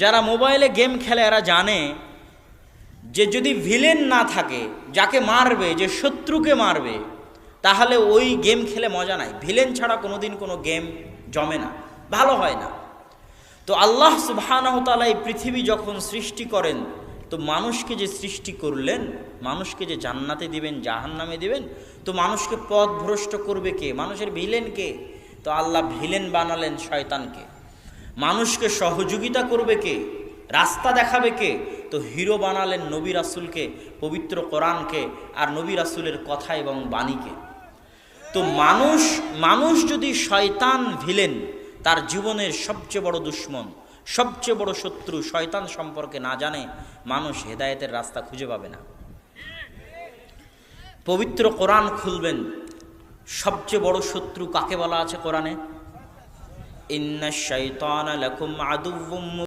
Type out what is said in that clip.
যারা মোবাইলে গেম খেলে, এরা জানে যে যদি ভিলেন না থাকে, যাকে মারবে, যে শত্রুকে মারবে, তাহলে ওই গেম খেলে মজা নাই। ভিলেন ছাড়া কোনোদিন কোনো গেম জমে না, ভালো হয় না। তো আল্লাহ সুবাহানহতালা এই পৃথিবী যখন সৃষ্টি করেন, তো মানুষকে যে সৃষ্টি করলেন, মানুষকে যে জান্নাতে দিবেন, জাহান্নামে দিবেন, তো মানুষকে পথ ভ্রষ্ট করবে কে? মানুষের ভিলেন কে? তো আল্লাহ ভিলেন বানালেন শয়তানকে। মানুষকে সহযোগিতা করবে কে? রাস্তা দেখাবে কে? তো হিরো বানালেন নবী রাসুলকে, পবিত্র কোরআনকে আর নবী রাসুলের কথা এবং বাণীকে। তো মানুষ মানুষ যদি শয়তান ভিলেন, তার জীবনের সবচেয়ে বড় দুশ্মন, সবচেয়ে বড় শত্রু শয়তান সম্পর্কে না জানে, মানুষ হেদায়েতের রাস্তা খুঁজে পাবে না। পবিত্র কোরআন খুলবেন, সবচেয়ে বড় শত্রু কাকে বলা আছে কোরআনে? إن الشيطان لكم عدو